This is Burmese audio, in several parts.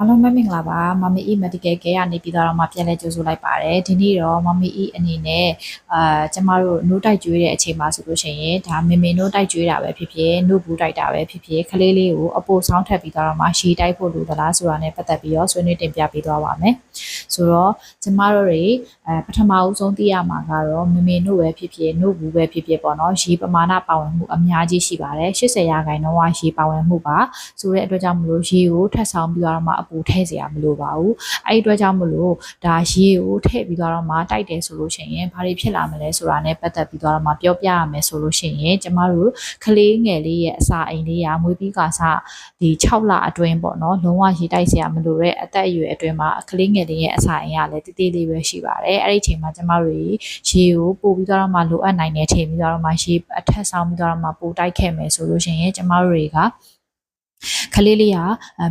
အားလုံးပဲမင်္ဂလာပါမမီအီ medical care ကနေပြီးတော့မှပြန်လဲကြိုဆိုလိုက်ပါတယ်ဒီနေ့တော့မမီအီအနေနဲ့အာကျမတို့နိုးတိုက်ကျွေးတဲ့အချိန်မှာဆိုလို့ရှိရင်ဒါမေမေနိုးတိုက်ကျွေးတာပဲဖြစ်ဖြစ်နို့ဘူးတိုက်တာပဲဖြစ်ဖြစ်ခလေးလေးကိုအပိုဆောင်းထပ်ပြီးတော့မှရှည်တိုက်ဖို့လိုသလားဆိုတာနဲ့ပတ်သက်ပြီးတော့ဆွေးနွေးတင်ပြပေးသွားပါမယ် ဆိုတော့ကျမတို့တွေအဲပထမအဦးဆုံးသိရမှာကတော့မေမေနို့ပဲဖြစ်ဖြစ်နို့ဘူးပဲဖြစ်ဖြစ်ပေါ့နော်ရေပမာဏပါဝင်မှုအများကြီးရှိပါတယ်80ရာခိုင်နှုန်းကရေပါဝင်မှုပါဆိုတဲ့အတွက်ကြောင့်မလို့ရေကိုထပ်ဆောင်ပြီးတော့မှအပူထည့်เสียမလိုပါဘူးအဲ့ဒီအတွက်ကြောင့်မလို့ဒါရေကိုထည့်ပြီးတော့မှတိုက်တယ်ဆိုလို့ရှိရင်ဘာတွေဖြစ်လာမလဲဆိုတာနဲ့ပတ်သက်ပြီးတော့မှပြောပြရမယ်ဆိုလို့ရှိရင်ကျမတို့ကလေးငယ်လေးရဲ့အစာအိမ်လေးကမွေးပြီးကစားဒီ6လအတွင်းပေါ့နော်လုံးဝရေတိုက်เสียမလိုတဲ့အသက်အရွယ်အတွင်းမှာကလေးငယ်လေးရဲ့ အစာအိမ်ကလည်းတည်တည်လေးပဲရှိပါတယ်အဲ့ဒီအချိန်မှာကျမတို့ရေကိုပို့ပြီးတော့မှလိုအပ်နိုင်တဲ့ချိန်ပြီးတော့မှရေအထက်ဆောင်ပြီးတော့မှပို့တိုက်ခဲ့မယ်ဆိုလို့ရှိရင်ကျမတို့တွေက ကလေးလေးက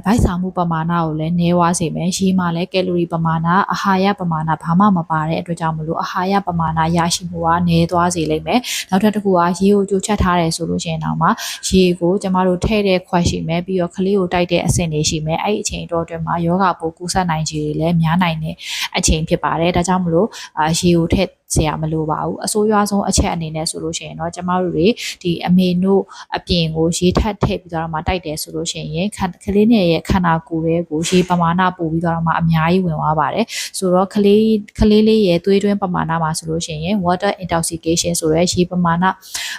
ဗိုက်ဆောင်မှုပမာဏကိုလည်းနည်းဝါးစေမယ်ရေမှာလည်းကယ်လိုရီပမာဏအာဟာရပမာဏဘာမှမပါတဲ့အတွက်ကြောင့်မလို့အာဟာရပမာဏရရှိမှုကနည်းသွားစေလိမ့်မယ်နောက်ထပ်တစ်ခုကရေကိုကြိုချက်ထားတယ်ဆိုလို့ရှိရင်တော့မှရေကိုကျမတို့ထည့်တဲ့ခွက်ရှိမယ်ပြီးတော့ကလေးကိုတိုက်တဲ့အဆင့်တွေရှိမယ်အဲ့ဒီအချိန်တော့အတွင်းမှာယောဂပိုးကူးစက်နိုင်ခြေတွေလည်းများနိုင်တဲ့အချိန်ဖြစ်ပါတယ်ဒါကြောင့်မလို့အာရေကိုထည့်စရာမလိုပါဘူးအဆိုးရွားဆုံးအချက်အနေနဲ့ဆိုလို့ရှိရင်တော့ကျမတို့တွေဒီအမေတို့အပြင်ကိုရေထပ်ထည့်ပြီးတော့မှတိုက်တယ်ဆိုလို့ရှိရင်ခကလေးနဲ့ရဲ့ခန္ဓာကိုယ်ရဲ့ကိုရေပမာဏပို့ပြီးတော့မှအများကြီးဝင်သွားပါတယ်ဆိုတော့ကလေးကလေးလေးရဲ့သွေးတွင်းပမာဏမှာဆိုလို့ရှိရင် water intoxication ဆိုရဲရေပမာဏ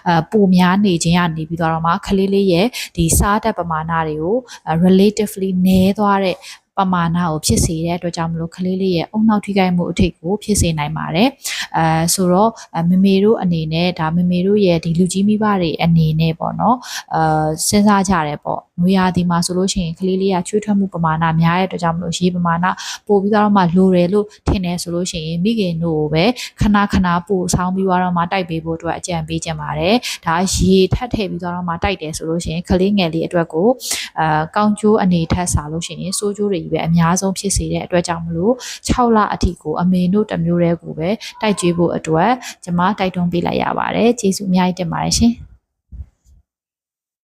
အပိုများနေခြင်းကနေပြီးတော့မှကလေးလေးရဲ့ဒီစားတတ်ပမာဏတွေကို relatively နည်းသွားတဲ့ ပမာဏကိုဖြစ်စေတဲ့အတွက်ကြောင့်မလို့ကလေးလေးရဲ့အုံနောက်ထိခိုက်မှုအထိတ်ကိုဖြစ်စေနိုင်ပါတယ်။အဲဆိုတော့မမေတို့အနေနဲ့ဒါမမေတို့ရဲ့ဒီလူကြီးမိဘတွေအနေနဲ့ပေါ့နော်။အာစဉ်းစားကြတယ်ပေါ့။နွေရာသီမှာဆိုလို့ရှိရင်ကလေးလေးကချွေးထွက်မှုပမာဏများတဲ့အတွက်ကြောင့်မလို့ရေပမာဏပို့ပြီးတော့မှလိုတယ်လို့ထင်တယ်ဆိုလို့ရှိရင်မိခင်တို့ကိုပဲခဏခဏပို့ဆောင်းပြီးတော့မှတိုက်ပေးဖို့အတွက်အကြံပေးကြပါတယ်။ဒါရေထပ်ထည့်ပြီးတော့မှတိုက်တယ်ဆိုလို့ရှိရင်ကလေးငယ်လေးအတွက်ကိုအာကောင်းကျိုးအနေထက်စားလို့ရှိရင်စိုးကျိုးတွေကြီးပဲအများဆုံးဖြစ်စေတဲ့အတွက်ကြောင့်မလို့6လအထိကိုအမေတို့တစ်မျိုးတည်းကိုပဲတိုက်ကြွေးဖို့အတွက်ကျွန်မတိုက်တွန်းပေးလိုက်ရပါတယ်ကျေးဇူးအများကြီးတင်ပါတယ်ရှင်